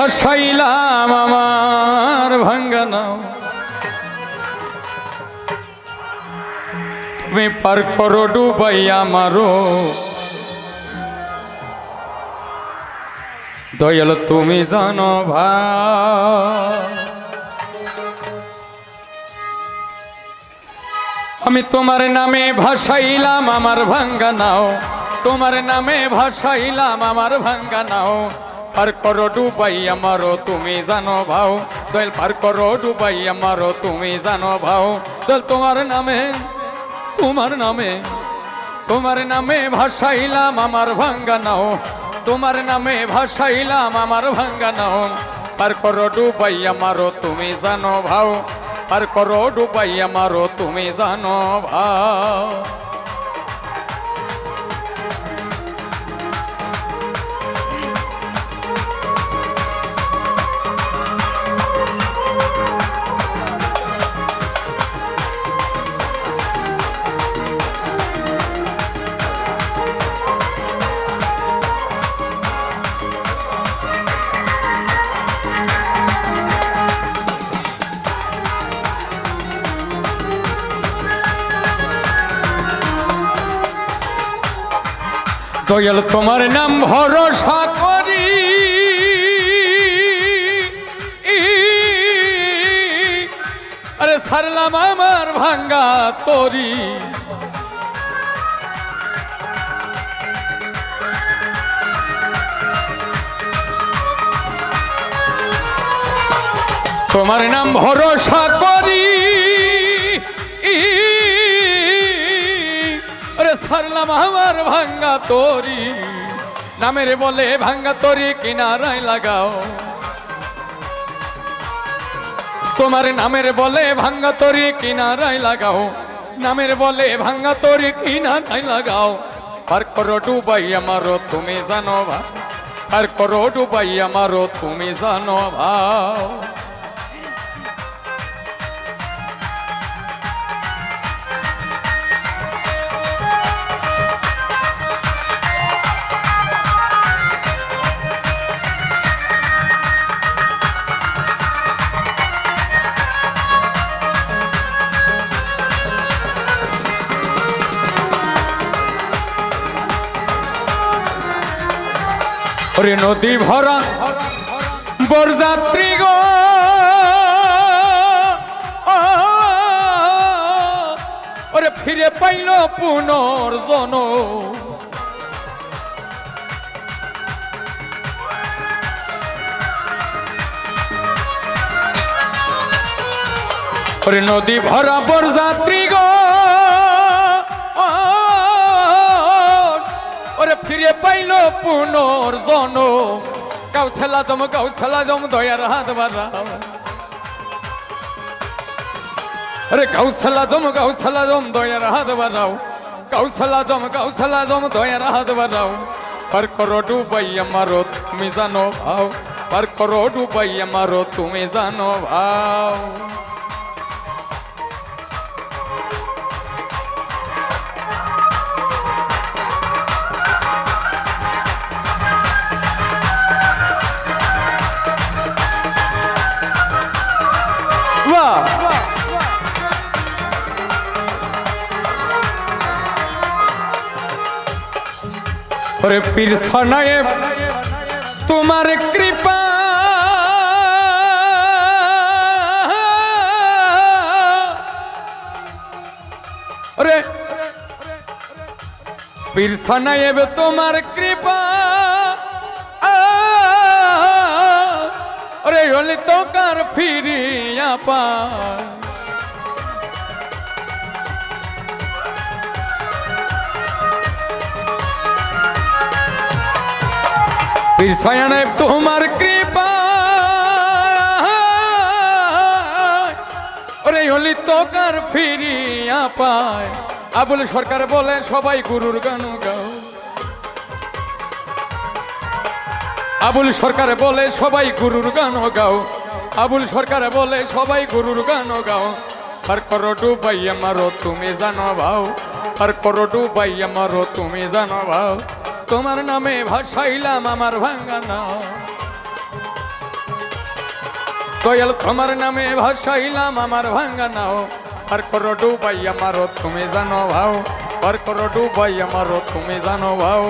ভাসাইলাম আমার ভাঙ্গা নাও। তুমি পার করো ডুবাই আমারও দয়াল, তুমি জানো ভাই। আমি তোমার নামে ভাসাইলাম আমার ভাঙ্গা নাও। তোমার নামে ভাসাইলাম আমার ভাঙ্গা নাও। পার করো ডুবাই আমারও তুমি জানো ভাও। দয়াল পার করো ডুবাই আমারও তুমি জানো ভাও। দয়াল, তোমার নামে তোমার নামে তোমার নামে ভাসাইলাম আমার ভাঙ্গা নাও। তোমার নামে ভাসাইলাম আমার ভাঙ্গা নাও। পার করো ডুবাই আমারও তুমি জানো ভাও। পার করো ডুবাই আমারও তুমি জানো ভাও। দয়াল তোমার নাম ভরসা করি। আরে সারলাম আমার ভাঙ্গা তরি। তোমার নাম ভরসা করি। সারলাম আমার ভাঙ্গা তরি। নামের বলে ভাঙ্গা তরি কিনারায় লাগাও। তোমার নামের বলে ভাঙ্গা তরি কিনারায় লাগাও। নামের বলে ভাঙ্গা তরি কিনারায় লাগাও। আর করো ডুবাই আমারও তুমি জানো ভা। আর করো ডুবাই আমারও তুমি জানো ভাও ওরে নদী ভরা বরযাত্রী গো। ওরে ফিরে পাইল পুনর্জন নদী ভরা বরযাত্রী ফিরে পাইল পুনর্জন কাউছেলা জম কাউছেলা জম দয়ার হাত বাড়াও আরে কাউছেলা জম কাউছেলা জম দয়ার হাত বাড়াও কাউছেলা জম কাউছেলা জম দয়ার হাত বাড়াও পার করো ডুবাই আমারও তুমি জানো ভাও পার করো ডুবাই আমারও তুমি জানো ভাও ওরে পীর সনায়েব তোমার কৃপা। ওরে, পীর সনায়েব তোমার কৃপা। ওরে হলি তো কার ফিরিয়া পায়। বিছায়ানে তোমার কৃপা। ওরে হলি তো কার ফিরিয়া পায়। আবুল সরকার বলে, সবাই গুরুর গান গাও। আবুল সরকার বলে, সবাই গুরুর গান গাও। আবুল সরকার বলে, সবাই গুরুর গান গাও। আর করো ডুবাই আমারও তুমি জানো ভাও। আর করো ডুবাই আমারও তুমি জানো ভাও। তোমার নামে ভাসাইলাম আমার ভাঙ্গা নাও দয়াল, তোমার নামে ভাসাইলাম আমার ভাঙ্গা নাও আর করো ডুবাই আমারও তুমি জানো ভাও। আর করো ডুবাই আমারও তুমি জানো ভাও।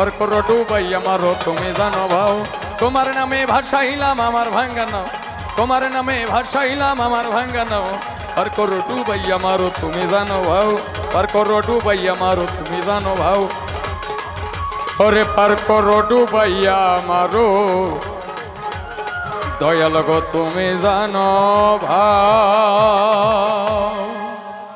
আর করো ডুবাই আমারও তুমি জানো ভাও। তোমার নামে ভাসাইলাম আমার ভাঙ্গা নাও তোমার নামে ভাসাইলাম আমার ভাঙ্গা নাও আর করো ডুবাই আমারও তুমি জানো ভাও। আর করো ডুবাই আমারও তুমি জানো ভাও। ওরে পার করো ডুবাইয়া মারো। দয়াল গো তুমি জানো ভাই।